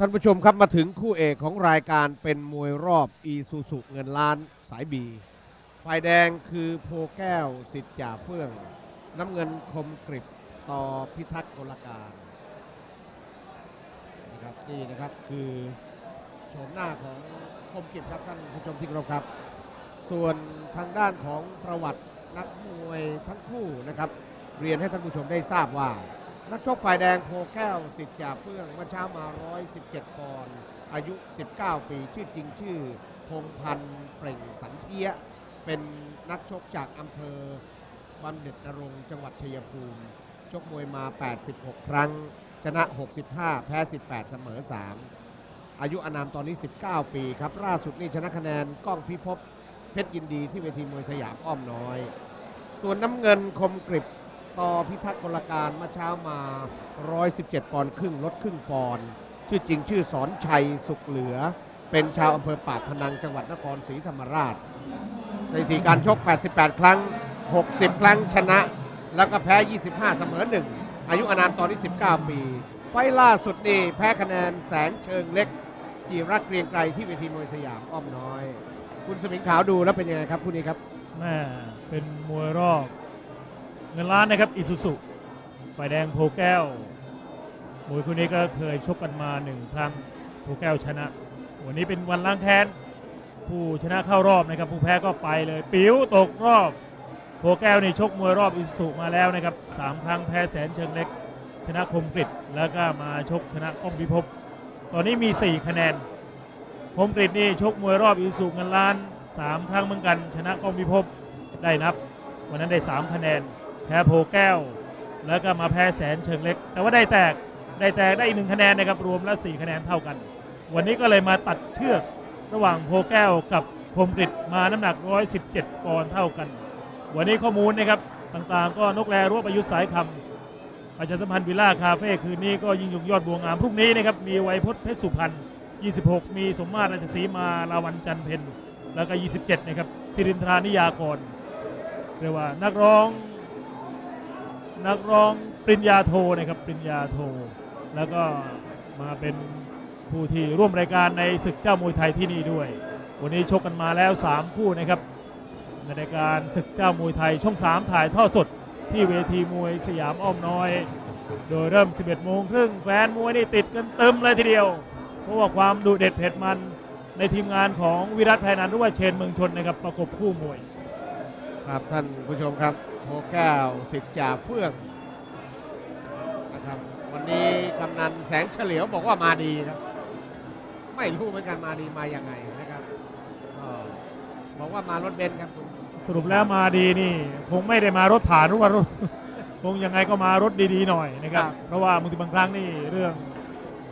ท่านผู้ชมครับมาถึงคู่เอกของรายการเป็นมวยรอบอีซูซุเงินล้านสายบี ฝ่ายแดงคือโพแก้วสิทธิ์จ่าเฟื่อง น้ำเงินคมกริบต่อพิทักษ์กลการนะครับนี่นะครับคือโฉมหน้าของคมกริบครับท่านผู้ชมที่เคารพครับ ส่วนทางด้านของประวัตินักมวยทั้งคู่นะครับ เรียนให้ท่านผู้ชมได้ทราบว่า นักชกฝ่ายแดงโพแก้วสิทธิ์จ่าเฟื่องเมื่อเช้ามา 117 ปอนด์อายุ 19 ปี ชื่อจริงชื่อ พงพันธ์เปล่งสันเทีย เป็นนักชกจากอำเภอบำเหน็จนรงค์จังหวัดชัยภูมิ ชกมวยมา 86 ครั้ง ชนะ 65 แพ้ 18 เสมอ 3 อายุอนามตอนนี้ 19 ปีครับล่าสุดนี่ชนะคะแนนก้องพิภพเพชรยินดีที่เวทีมวยสยามอ้อมน้อย ส่วนน้ำเงินคมกริบ ต่อพิทักษ์กลการเมื่อเช้ามา 117 ปอนด์ครึ่งลดครึ่งปอนด์ชื่อจริงชื่อสอนชัยสุขเหลือ เป็นชาวอำเภอปากพนังจังหวัดนครศรีธรรมราชสถิติการชก 88 ครั้ง 60 ครั้งชนะ แล้วก็แพ้ 25 เสมอ 1 อายุอานามตอนนี้ 19 ปี ไฟล่าสุดนี่แพ้คะแนนแสงเชิงเล็ก จีรักเกรียงไกรที่เวทีมวยสยามอ้อมน้อย คุณสมิงขาวดูแล้วเป็นยังไงครับคู่นี้ครับแม่เป็นมวยรอบ งินล้านนะครับอิสุสุฝ่ายแดงโพแก้วมวยคู่นี้ก็เคยชกกันมาหนึ่งครั้งโพแก้วชนะ วันนี้เป็นวันล้างแค้นผู้ชนะเข้ารอบนะครับผู้แพ้ก็ไปเลย ปิ๋วตกรอบโพแก้วนี่ชกมวยรอบอิสุสุมาแล้วนะครับสามครั้งแพ้แสนเชิงเล็ก ชนะคมกริดแล้วก็มาชกชนะก้องพิภพตอนนี้มี 4 คะแนนคมกริดนี่ชกมวยรอบอิสุเงินล้าน 3 ครั้งเหมือนกัน ชนะก้องพิภพได้นับ วันนั้นได้ 3 คะแนน แพ้โพแก้ว แล้วก็มาแพ้แสนเชิงเล็ก แต่ว่าได้แตกได้แตกได้อีกหนึ่งคะแนนนะครับรวมแล้ว4คะแนนเท่ากัน วันนี้ก็เลยมาตัดเชือกระหว่างโพแก้วกับคมกริดมาน้ำหนัก 117ปอนด์เท่ากัน วันนี้ข้อมูลนะครับต่างๆ ก็นกแรรวบประยุสายคำประชาสัมพันธ์วิลล่าคาเฟ่คืนนี้ก็ยิงยงยอดบวงามพรุ่งนี้นะครับมีไวยพจน์เพชรสุพรรณ26 มีสมมาตรราชสีมาลาวันจันเพ็ญแล้วก็ 27 นะครับสิรินทรานิยากรเรียกว่านักร้อง นักร้องปริญญาโทนะครับปริญญาโท แล้วก็มาเป็นผู้ที่ร่วมรายการในศึกเจ้ามวยไทยที่นี่ด้วย วันนี้ชกกันมาแล้ว 3 คู่นะครับในรายการศึกเจ้ามวยไทยช่อง 3 ถ่ายทอดสดที่เวทีมวยสยามอ้อมน้อย โดยเริ่ม 11โมงครึ่งแฟนมวยนี่ติดกันเติมเลยทีเดียว เพราะว่าความดุเด็ดเผ็ดมันในทีมงานของวิรัตแพนันหรือว่าเชนเมืองชนนะครับประกบคู่มวย ครับท่านผู้ชมครับ พแก้วสิทธิ์จ่าเฟื่องนะครับวันนี้กำนันแสงเฉลียวบอกว่ามาดีครับ ไม่รู้เหมือนกันมาดีมายังไงนะครับก็บอกว่ามารถเบนซ์ครับคุณสรุปแล้วมาดีนี่ คงไม่ได้มารถผ่านหรือว่ารถ คงยังไงก็มารถดีๆหน่อยนะครับ เพราะว่าบางทีบางครั้งนี่เรื่อง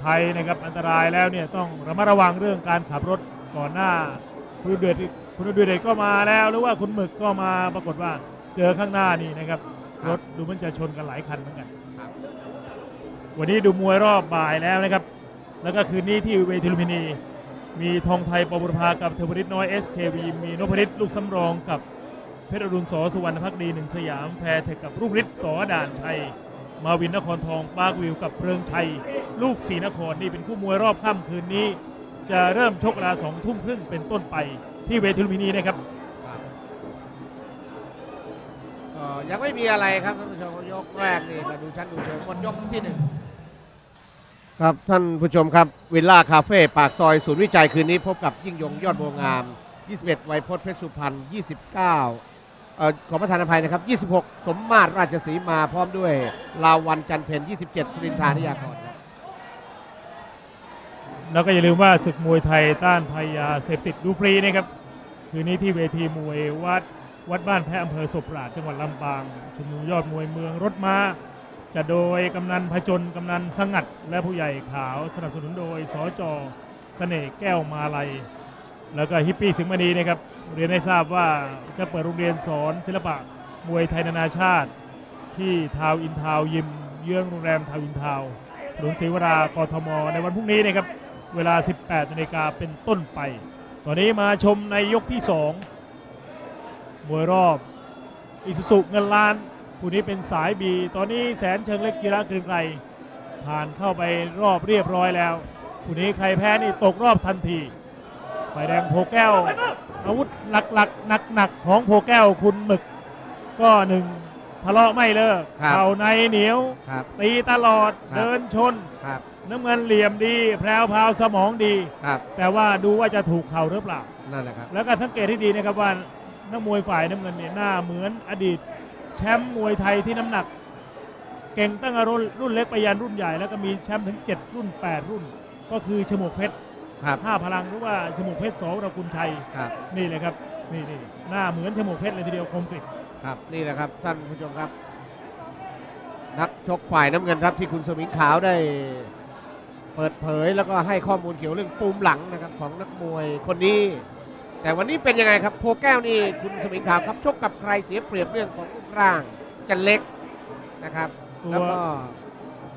ภัยนะครับอันตรายแล้วเนี่ยต้องระมัดระวังเรื่องการขับรถก่อนหน้า คุณเดือดคุณเดือดก็มาแล้วหรือว่าคุณหมึกก็มาปรากฏว่า เจอข้างหน้านี่นะครับ รถดูมันจะชนกันหลายคันเหมือนกันครับวันนี้ดูมวยรอบบ่ายแล้วนะครับ แล้วก็คืนนี้ที่เวทีลุมพินี มีทองไทยปบุรพากับเทวริตน้อย SKV มีนพฤทธิ์ลูกสำรองกับเพชรอรุณสอสุวรรณพักดีหนึ่งสยามแพรเทคกับรุ่งฤทธิ์สอด่านชัยมาวินนครทองปากวิวกับเริงชัย ลูกศรีนครนี่เป็นคู่มวยรอบค่ำคืนนี้ จะเริ่มชกเวลาสองทุ่มครึ่งเป็นต้นไปที่เวทีลุมพินีนะครับ ยังไม่มีอะไรครับท่านผู้ชมยกแรกนี่ก็ดูชั้นดูเชิงหมดยกที่หนึ่งครับท่านผู้ชมครับวิลล่าคาเฟ่ปากซอยศูนย์วิจัยคืนนี้พบกับยิ่งยงยอดบัวงาม 21 ไวยพจน์เพชรสุพรรณ 29เอ่อขอประทานอภัยนะครับ 26 สมมาตรราชสีมาพร้อมด้วย ลาวันจันเพน27 สุรินทรานิยากรครับแล้วก็อย่าลืมว่าศึกมวยไทยต้านภัยยาเสพติดดูฟรีนะครับ คืนนี้ที่เวทีมวยวัด วัดบ้านแพะอำเภอศพปราชจังหวัดลำปางชุมนุมยอดมวยเมืองรถม้าจะโดยกำนันพจนกำนันสงัด และผู้ใหญ่ขาวสนับสนุนโดยสจเสน่ห์แก้วมาลัย แล้วก็ฮิปปี้สิงห์มณีนะครับเรียนให้ทราบว่าจะเปิดโรงเรียนสอนศิลปะมวยไทยนานาชาติ ที่ทาวอินทาวยิม เยื้องโรงแรมทาวอินทาวถนนศรีวรากทม ในวันพรุ่งนี้นะครับเวลา 18นาฬิกาเป็นต้นไป ตอนนี้มาชมในยกที่ 2 มวยรอบอิสุสุเงินล้านผู้นี้เป็นสายบี ตอนนี้แสนเชิงเล็กกีฬาเกรียงไกรผ่านเข้าไปรอบเรียบร้อยแล้วคู่นี้ใครแพ้นี่ตกรอบทันทีฝ่ายแดงโพแก้ว อาวุธหลักๆหนักๆของโพแก้วคุณหมึก ก็หนึ่งทะเลาะไม่เลิกครับ เข่าในเหนียว ครับ ตีตลอดครับ เดินชน ครับน้ำเงินเหลี่ยมดี แพรวพราวสมองดี ครับแต่ว่าดูว่าจะถูกเข่าหรือเปล่า นั่นแหละครับ แล้วก็สังเกตที่ดีนะครับว่า นักมวยฝ่ายน้ำเงินเนี่ยหน้าเหมือนอดีต แชมป์มวยไทยที่น้ำหนัก เก่งตั้งแต่รุ่นรุ่นเล็กไปยันรุ่นใหญ่แล้วก็มีแชมป์ถึง 7 รุ่น 8 รุ่น ก็คือชมวกเพชรครับห้าพลังหรือว่าชมวกเพชรสอระกุลชัยครับนี่เลยครับนี่นี่หน้าเหมือนชมวกเพชรเลยทีเดียวคมกริบครับนี่แหละครับท่านผู้ชมครับ นักชกฝ่ายน้ำเงินครับที่คุณสมิงขาวได้เปิดเผยแล้วก็ให้ข้อมูลเกี่ยวเรื่องปูมหลังนะครับของนักมวยคนนี้ แต่วันนี้เป็นยังไงครับโพแก้วนี่คุณสมิงขาวครับชกกับใครเสียเปรียบเรื่องของรูปร่างจะเล็กนะครับตัว แล้วก็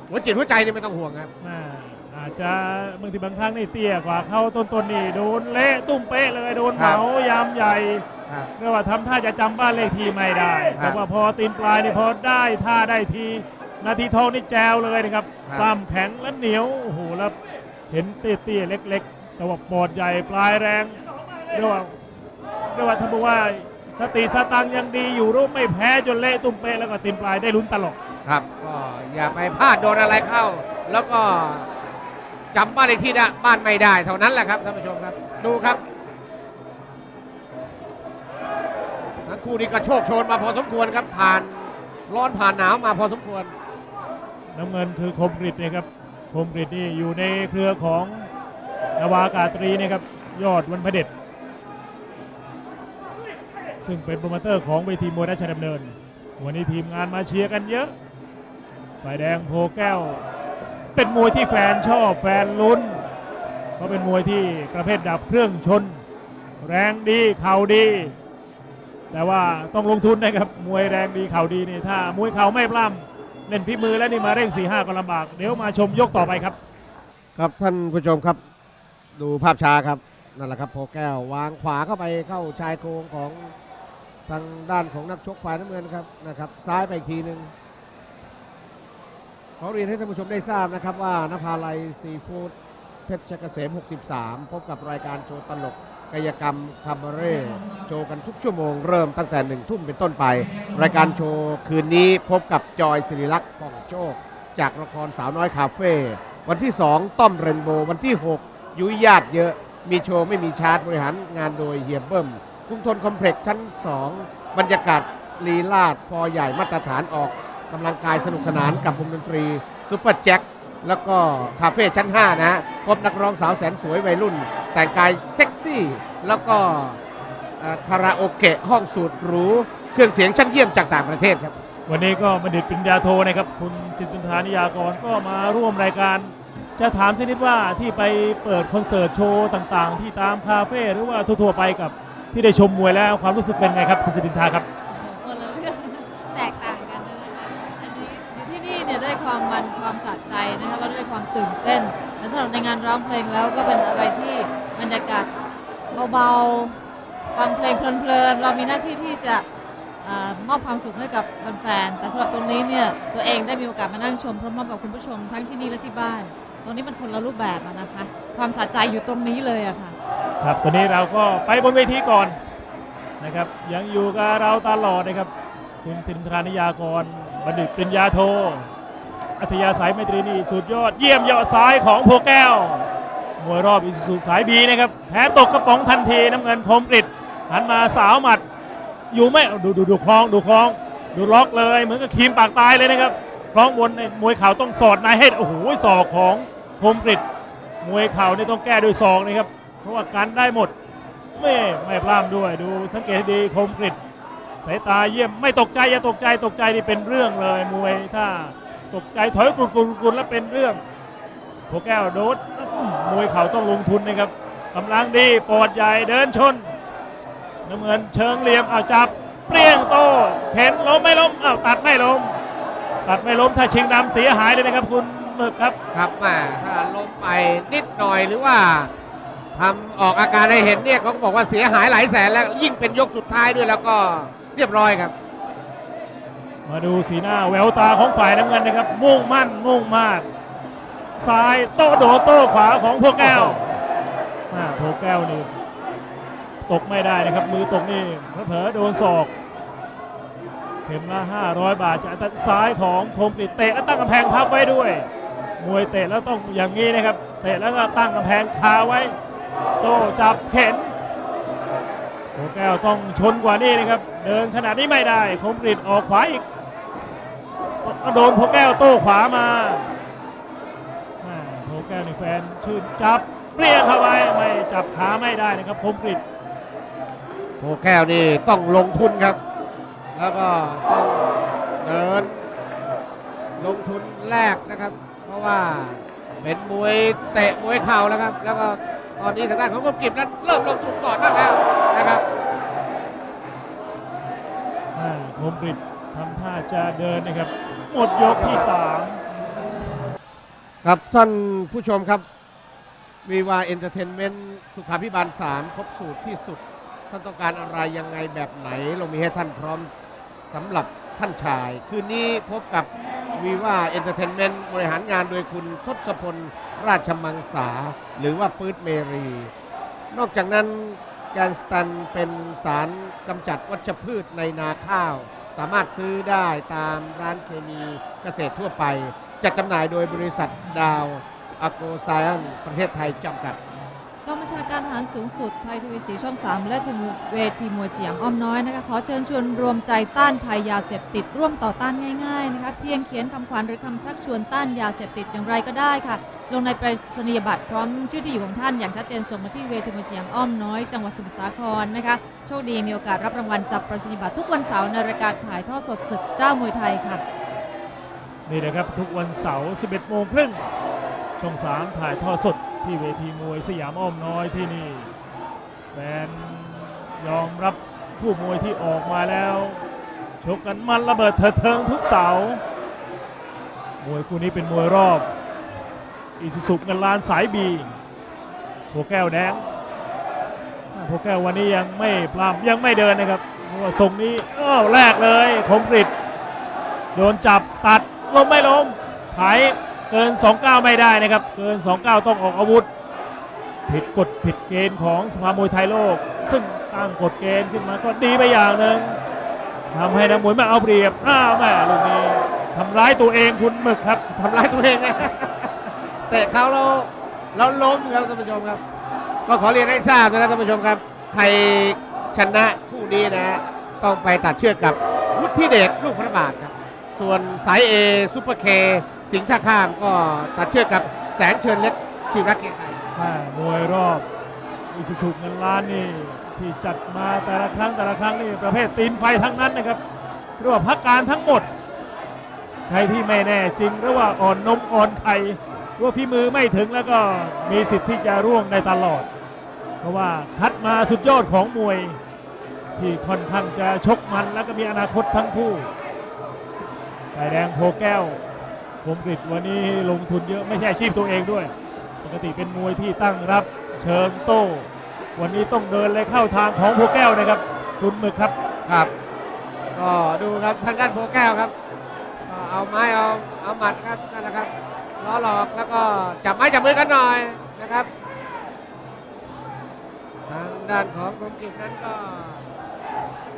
หัวจิตหัวใจนี่ไม่ต้องห่วงครับน่าอาจจะบางทีบางครั้งนี่เตี้ยกว่าเขาต้นๆนี่โดนเละตุ้มเป๊ะเลยโดนครัเหบมายามใหญ่ครับ เรียกว่าทำท่าจะจำบ้านเลขที่ไม่ได้ ครับแต่ว่าพอตีนปลายนี่พอได้ท่าได้ทีนาทีทองนี่แจวเลยนะครับครับปล้ำแข็งและเหนียวโอ้โหแล้วเห็นเตี้ยๆเล็ก ๆ แต่ว่าปอดใหญ่ปลายแรง เรียกว่าเรียกว่าถ้าบอกว่าสติสตังค์ยังดีอยู่รูปไม่แพ้จนเละตุ้มเป๊ะแล้วก็ตีนปลายได้ลุ้นตลอดครับก็อย่าไปพลาดโดนอะไรเข้า แล้วก็จำบ้านเลขที่ได้บ้านไม่ได้เท่านั้นแหละครับท่านผู้ชมครับ ดูครับทั้งคู่นี้ก็โชคโชนมาพอสมควรครับผ่านร้อนผ่านหนาวมาพอสมควร น้ำเงินคือคมกริดนะครับคมกริดนี่อยู่ในเครือของนาวากาตรีนะครับยอดวันพระเด็จ ซึ่งเป็นโปรโมเตอร์ของเวทีมวยราชดำเนิน วันนี้ทีมงานมาเชียร์กันเยอะฝ่ายแดงโพแก้ว เป็นมวยที่แฟนชอบแฟนลุ้น เพราะเป็นมวยที่ประเภทดับเครื่องชน แรงดีเข่าดี แต่ว่าต้องลงทุนนะครับมวยแรงดีเข่าดีนี่ถ้ามวยเข่าไม่ปล้ำเล่นพิมือแล้วนี่มาเร่ง4ี่ห้าก็ลำบาก เดี๋ยวมาชมยกต่อไปครับ ครับท่านผู้ชมครับดูภาพช้าครับนั่นแหละครับโพแก้ววางขวาเข้าไปเข้าชายโครงของ ทางด้านของนักชกฝ่ายน้ำเงินครับนะครับซ้ายไปอีกทีหนึ่งขอเรียนให้ท่านผู้ชมได้ทราบนะครับว่านภาลัยซีฟู้ดเพชรเกษม 63 พบกับรายการโชว์ตลกกายกรรมคาบาเร่โชว์กันทุกชั่วโมงเริ่มตั้งแต่หนึ่งทุ่มเป็นต้นไป รายการโชว์คืนนี้พบกับจอยศิริลักษณ์ป่องโชค จากละครสาวน้อยคาเฟ่วันที่ 2 ต้อมเรนโบว์วันที่ 6 ยุยญาติเยอะมีโชว์ไม่มีชาร์จบริหารงานโดยเฮียเบิ้ม กรุงทนคอมเพล็กซ์ชั้น 2 บรรยากาศลีลาดฟอร์ใหญ่มาตรฐานออกกำลังกายสนุกสนานกับวงดนตรีซุปเปอร์แจ็คแล้วก็คาเฟ่ชั้น 5 นะฮะพบนักร้องสาวแสนสวยวัยรุ่น แต่งกายเซ็กซี่ แล้วก็คาราโอเกะห้องสูตรหรูเครื่องเสียงชั้นเยี่ยมจากต่างประเทศครับ วันนี้ก็บัณฑิตปิญญาโทนะครับ คุณสิทธิธานิยากรก็มาร่วมรายการ จะถามสักนิดว่าที่ไปเปิดคอนเสิร์ตโชว์ต่างๆ ที่ตามคาเฟ่หรือว่าทั่วๆไปกับ ที่ได้ชมมวยแล้วความรู้สึกเป็นไงครับคุณสิทธิธาครับ คนละเรื่องแตกต่างกันเลยนะคะอันนี้อยู่ที่นี่เนี่ยได้ความมันความสะใจนะคะแล้วด้วยความตื่นเต้นและสำหรับในงานร้องเพลงแล้วก็เป็นอะไรที่บรรยากาศเบาๆฟังเพลงเพลินๆเรามีหน้าที่ที่จะอมอบความสุขให้กับแฟนๆแต่สำหรับตรงนี้เนี่ยตัวเองได้มีโอกาสมานั่งชมพร้อมๆกับคุณผู้ชมทั้งที่นี่และที่บ้าน ตรงนี้มันคนละรูปแบบอะนะคะ ความสะใจอยู่ตรงนี้เลยอะค่ะครับตอนนี้เราก็ไปบนเวทีก่อนนะครับ ยังอยู่กับเราตลอดนะครับ คุณสินทรานิยากรบัณฑิตปริญญาโท อัธยาศัยไมตรีนี่สุดยอด เยี่ยมยอดซ้ายของโพแก้วมวยรอบอิสุสุสายบีนะครับแพ้ตกกระป๋องทันทีน้ำเงินคมกริดหันมาสาวหมัด อยู่ไม่ดูดูดูคลองดูคลอง ดูล็อกเลยเหมือนกับคีมปากตายเลยนะครับคล้องบนมวยข่าต้องสอดนายให้โอ้โหศอกของคมกริด มวยเข่านี่ต้องแก้ด้วยศอกนะครับ เพราะว่ากันได้หมด ไม่ไม่พลาดด้วยดูสังเกตดีคมกริดสายตาเยี่ยมไม่ตกใจอย่าตกใจตกใจนี่เป็นเรื่องเลยมวยถ้าตกใจถอยกุนกุนกรุนแล้วเป็นเรื่องโพแก้วโดดมวยเข่าต้องลงทุนนะครับกำลังดีปอดใหญ่เดินชนน้ำเงินเชิงเหลี่ยมเอาจับ เปรี้ยงโตเข็นล้มไม่ล้มเอ้าตัดไม่ล้มตัดไม่ล้มถ้าชิงดำเสียหายเลยนะครับคุณ หมึกครับ ครับแม่ถ้าล้มไปนิดหน่อยหรือว่าทำออกอาการให้เห็นเนี่ยเขาก็บอกว่าเสียหายหลายแสนแล้วยิ่งเป็นยกสุดท้ายด้วยแล้วก็เรียบร้อยครับ มาดูสีหน้าแววตาของฝ่ายน้ำเงินนะครับ มุ่งมั่นมุ่งมาดซ้ายโต้โดนโต้ขวาของโพแก้วอ่าโพแก้วนี่ตกไม่ได้นะครับ มือตกนี่เผลอๆโดนศอกเข็มละ500 บาทจากตัดซ้ายของคมกริตเตะแล้วตั้งกำแพงพับไว้ด้วย มวยเตะแล้วต้องอย่างนี้นะครับ เตะแล้วก็ตั้งกำแพงคาไว้ โต้จับเข็นโพแก้วต้องชนกว่านี้นะครับ เดินขนาดนี้ไม่ได้คมกริตออกขวาอีกโดนโพแก้วโต้ขวามาโพแก้วนี่แฟนชื่นจับเปลี่ยนเข้าไปไม่จับขาไม่ได้นะครับคมกริตโพแก้วนี่ต้องลงทุนครับ แล้วก็ต้องเดินลงทุนแรกนะครับ เพราะว่าเป็นมวยเตะมวยเข่าแล้วครับ แล้วก็ตอนนี้ทางด้านของกรมกิจนั้นเริ่มลงทุนก่อนบ้างแล้วนะครับอ่าคมกริตทำท่าจะเดินนะครับ หมดยกที่สามครับท่านผู้ชมครับวีวาเอนเตอร์เทนเมนต์สุขาพิบาล 3 ครบสูตรที่สุด ท่านต้องการอะไรยังไงแบบไหน เรามีให้ท่านพร้อมสำหรับ ท่านชาย คืนนี้พบกับวีว่าเอนเตอร์เทนเมนต์บริหารงานโดยคุณทศพลราชมังสา หรือว่าปื๊ดเมรี นอกจากนั้นแกนสตันเป็นสารกำจัดวัชพืชในนาข้าว สามารถซื้อได้ตามร้านเคมีเกษตรทั่วไป จัดจำหน่ายโดยบริษัทดาวอโกไซอนประเทศไทยจำกัด ชาการทหารสูงสุดไทยทวีสีช่อง 3 และทีมเวทีมวยสยามอ้อมน้อยนะคะขอเชิญชวนรวมใจต้านภัยยาเสพติดร่วมต่อต้านง่ายๆนะคะเพียงเขียนคำขวัญหรือคำชักชวนต้านยาเสพติดอย่างไรก็ได้ค่ะ ลงในไปรษณียบัตรพร้อมชื่อที่อยู่ของท่านอย่างชัดเจนส่งมาที่เวทีมวยสยามอ้อมน้อย จังหวัดสมุทรสาครนะคะโชคดีมีโอกาสรับรางวัลจับไปรษณียบัตรทุกวันเสาร์ในรายการถ่ายทอดสดศึกเจ้ามวยไทยค่ะนี่นะครับทุกวันเสาร์ 11 โมงครึ่งช่อง 3 ถ่ายทอดสด ที่เวทีมวยสยามอ้อมน้อยที่นี่แฟนยอมรับผู้มวยที่ออกมาแล้ว ชกกันมันระเบิดเถิดเทิงทุกเสาร์มวยคู่นี้เป็นมวยรอบอีสุสุเงินล้านสายบีหัวแก้วแดงหัวแก้ววันนี้ยังไม่ปลามยังไม่เดินนะครับเพราะว่าทรงนี้อ้าวแรกเลยคมกริดโดนจับตัดลงไม่ลงไถ เกิน 29 ไม่ได้นะครับ เกิน 29 ต้องออกอาวุธ ผิดกฎผิดเกณฑ์ของสภามวยไทยโลก ซึ่งตั้งกฎเกณฑ์ขึ้นมาก็ดีไปอย่างหนึ่งทำให้นักมวยมาเอาเปรียบ อ้าวแม่ลูกนี้ทำร้ายตัวเองคุณหมึกครับทำร้ายตัวเองนะเตะเขาเราเราล้มครับท่านผู้ชมครับ ก็ขอเรียนให้ทราบนะครับท่านผู้ชมครับ ใครชนะคู่นี้นะต้องไปตัดเชือกกับวุฒิเดชลูกพระบาทครับ ส่วนสายเอซุปเปอร์เค สิงห์ท่าข้ามก็ตัดเชือกกับแสนเชิญเล็กชิวรักเกียรติไทยแม่มวยรอบอิสุสุเงินล้านนี่ที่จัดมาแต่ละครั้งแต่ละครั้งนี่ประเภทตีนไฟทั้งนั้นนะครับเรียกว่าพักการทั้งหมดใครที่ไม่แน่จริงหรือว่าอ่อนนมอ่อนไข่หรือว่าฝีมือไม่ถึงแล้วก็มีสิทธิ์ที่จะร่วงได้ตลอด เพราะว่าคัดมาสุดยอดของมวย ที่ค่อนข้างจะชกมันแล้วก็มีอนาคตทั้งคู่ไก่แดงโพแก้ว คมกริดวันนี้ลงทุนเยอะไม่ใช่อาชีพตัวเองด้วย ปกติเป็นมวยที่ตั้งรับเชิงโต้ วันนี้ต้องเดินเลยเข้าทางของโพแก้วนะครับคุณหมึกครับครับ ก็ดูครับทางด้านโพแก้วครับก็เอาไม้เอาเอาหมัดครับนั่นแหละครับล้อหลอกแล้วก็จับไม้จับมือกันหน่อยนะครับ ทางด้านของกรมกิจนั้นก็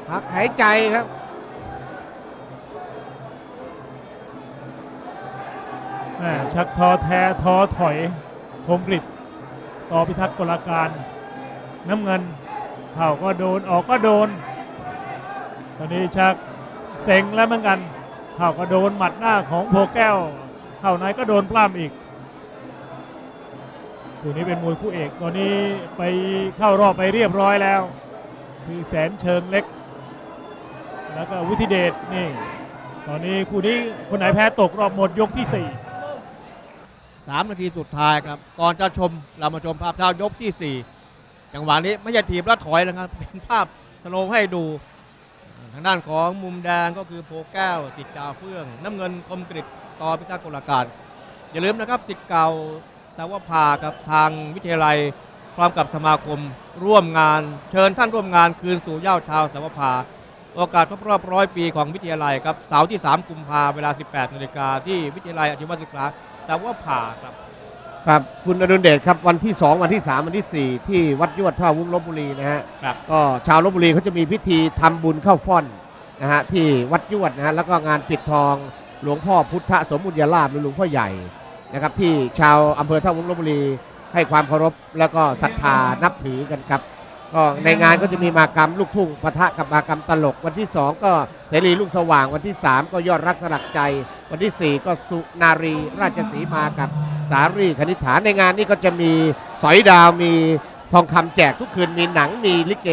พักหายใจครับ ชักทอแท้ท้อถอยคมกริดต่อพิทักษ์กลการ น้ำเงินเข่าก็โดนออกก็โดน ตอนนี้ชักเซ็งแล้วเหมือนกันเข่าก็โดนหมัดหน้าของโพแก้วเข่าในก็โดนปล้ำอีกคู่นี้เป็นมวยคู่เอกตอนนี้ไปเข้ารอบไปเรียบร้อยแล้ว คือแสนเชิงเล็ก แล้วก็วุฒิเดชนี่ ตอนนี้คู่นี้คนไหนแพ้ตกรอบหมดยกที่สี่ สามนาทีสุดท้ายครับ ก่อนจะชมเรามาชมภาพเช้ายกที่ 4 จังหวะนี้ไม่ใช่ถีบแล้วถอยนะครับ เป็นภาพสโลว์ให้ดู ทางด้านของมุมแดงก็คือโพแก้วสิทธิ์กาวเฟื่อง น้ำเงินคมกริตต่อพิทักษ์กลการอย่าลืมนะครับสิทธิ์เก่าสาวภาครับทางวิทยาลัยพร้อมกับสมาคมร่วมงาน เชิญท่านร่วมงานคืนสู่เย้าชาวสาวภาโอกาสครบรอบร้อยปีของวิทยาลัยครับเสาร์ที่ 3 กุมภาเวลา 18นาฬิกาที่วิทยาลัยอาชีวศึกษา สาวภาครับ ครับคุณอดุลเดชครับวันที่ 2 วันที่ 3 วันที่ 4 ที่วัดยวดท่าวุ้งลบบุรีนะฮะครับ ก็ชาวลบบุรีเขาจะมีพิธีทำบุญเข้าฟ่อนนะฮะที่วัดยวดนะฮะแล้วก็งานปิดทองหลวงพ่อพุทธสมบุญญาลาภหรือหลวงพ่อใหญ่นะครับที่ชาวอำเภอท่าวุ้งลบบุรีให้ความเคารพแล้วก็ศรัทธานับถือกันครับ ก็ในงานก็จะมีมากรรมลูกทุ่งปะทะกับมากรรมตลก วันที่ 2 ก็เสรีลูกสว่างวันที่ 3 ก็ยอดรักสลักใจ วันที่ 4 ก็สุนารีราชสีมากับสารีคณิฐานในงานนี้ก็จะมีสอยดาวมีทองคำแจกทุกคืนมีหนังมีลิเก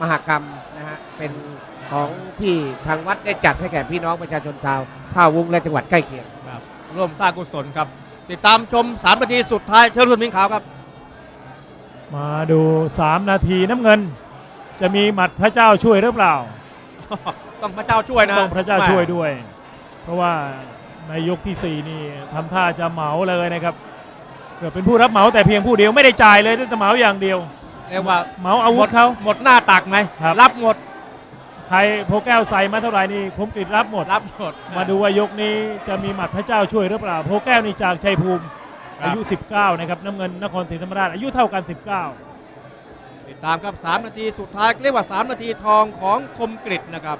มหากรรมนะฮะเป็นของที่ทางวัดได้จัดให้แก่พี่น้องประชาชนชาวท่าวุ้งและจังหวัดใกล้เคียงครับร่วมสร้างกุศลครับ ติดตามชม3นาทีสุดท้ายเชิญคุณมิงขาวครับ มาดู 3 นาทีน้ำเงิน จะมีหมัดพระเจ้าช่วยหรือเปล่า ต้องพระเจ้าช่วยนะต้องพระเจ้าช่วยด้วย เพราะว่าในยกที่ 4 นี่ทำท่าจะเหมาเลยนะครับเกือบเป็นผู้รับเหมาแต่เพียงผู้เดียวไม่ได้จ่ายเลยแต่เหมาอย่างเดียวเรียกว่าเหมาอาวุธเขาหมดหน้าตักไหมครับรับหมดใครโพแก้วใส่มาเท่าไหร่นี่คมกริดรับหมดรับหมดมาดูว่ายกนี้จะมีหมัดพระเจ้าช่วยหรือเปล่าโพแก้วนี่จากชัยภูมิครับ อายุ 19 นะครับน้ำเงินนครศรีธรรมราชอายุเท่ากันติดตามครับ 3 นาทีสุดท้ายเรียกว่า 3 นาทีทองของคมกริดนะครับ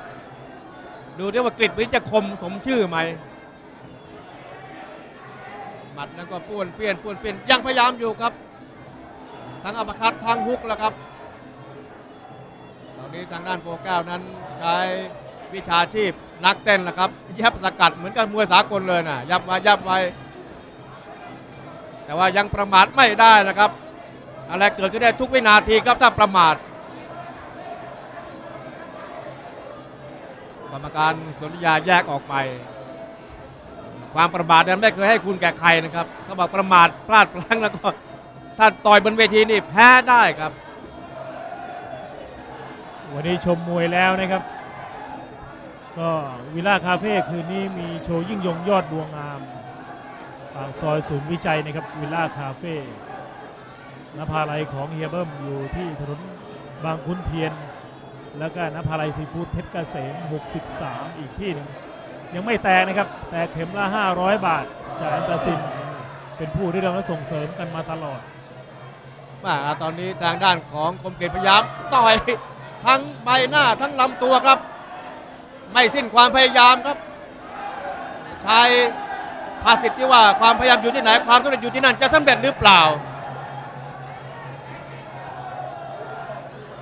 ดูดิว่ากริดนี้จะคมสมชื่อไหมหมัดนั้นก็ป้วนเปี้ยนป้วนเปี้ยนยังพยายามอยู่ครับ ทั้งอัปคัตทั้งฮุกแล้วครับตอนนี้ทางด้านโปรแก้วนั้นใช้วิชาชีพนักเต้นนะครับยับสกัดเหมือนกับมวยสากลเลยนะยับไว้ยับไว้ แต่ว่ายังประมาทไม่ได้นะครับ อะไรเกิดขึ้นได้ทุกวินาทีครับถ้าประมาทกรรมการสนธิยาแยกออกไป ความประมาทนั้นไม่เคยให้คุณแก่ใครนะครับเขาบอกประมาทพลาดพลั้งแล้วก็ถ้าต่อยบนเวทีนี่แพ้ได้ครับ วันนี้ชมมวยแล้วนะครับ ก็วิลล่าคาเฟ่คืนนี้มีโชว์ยิ่งยงยอดบัวงาม ปากซอยศูนย์วิจัยนะครับวิลล่าคาเฟ่นภาลัยของเฮียเบิ้มอยู่ที่ถนนบางขุนเทียน แล้วก็นภาลัยซีฟู้ดเพชรเกษม 63 อีกที่หนึ่งยังไม่แตกนะครับ แต่เข็มละ 500 บาท จากอันตาซิน เป็นผู้ที่เราส่งเสริมกันมาตลอดมาตอนนี้ทางด้านของกรมเกตพยายามต่อยทั้งใบหน้าทั้งลำตัวครับ ไม่สิ้นความพยายามครับชาย ภาษิตที่ว่าความพยายามอยู่ที่ไหนความสำเร็จอยู่ที่นั่นจะสำเร็จหรือเปล่า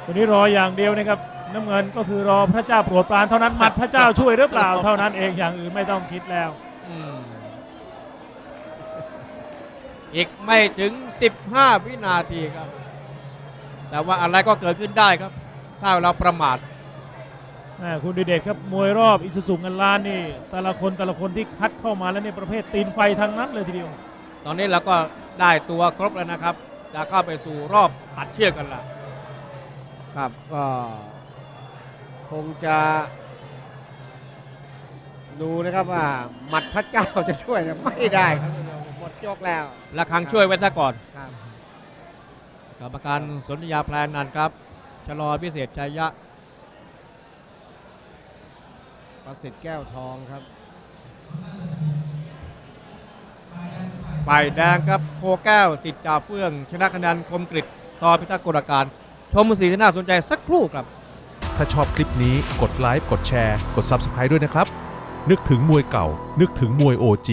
วันนี้รออย่างเดียวนะครับน้ำเงินก็คือรอพระเจ้าโปรดปรานเท่านั้นหมัดพระเจ้าช่วยหรือเปล่าเท่านั้นเองอย่างอื่นไม่ต้องคิดแล้วอืมอีกไม่ถึง 15 วินาทีครับ แต่ว่าอะไรก็เกิดขึ้นได้ครับ ถ้าเราประมาทแม่ คุณดิเดชครับมวยรอบอิสุสุเงินล้านนี่แต่ละคนแต่ละคนที่คัดเข้ามาแล้วนี่ประเภทตีนไฟทั้งนั้นเลยทีเดียว ตอนนี้เราก็ได้ตัวครบแล้วนะครับจะเข้าไปสู่รอบตัดเชือกกันละครับก็คงจะ ดูนะครับว่าหมัดพระเจ้าจะช่วยหรือไม่ได้ครับหมดยกแล้วระคังช่วยไว้ซะก่อนครับกรรมการสนธยาแพลนนันท์ครับชะลอพิเศษชัยยะ ประสิทธิ์แก้วทองครับฝ่ายแดงครับโพแก้วสิทธิ์จ่าเฟื่อง ชนะคะแนนคมกริตต่อพิทักษ์กลการ ชมสีที่น่าสนใจสักครู่ครับ ถ้าชอบคลิปนี้กดไลค์กดแชร์ กด Subscribe ด้วยนะครับ นึกถึงมวยเก่า นึกถึงมวย OG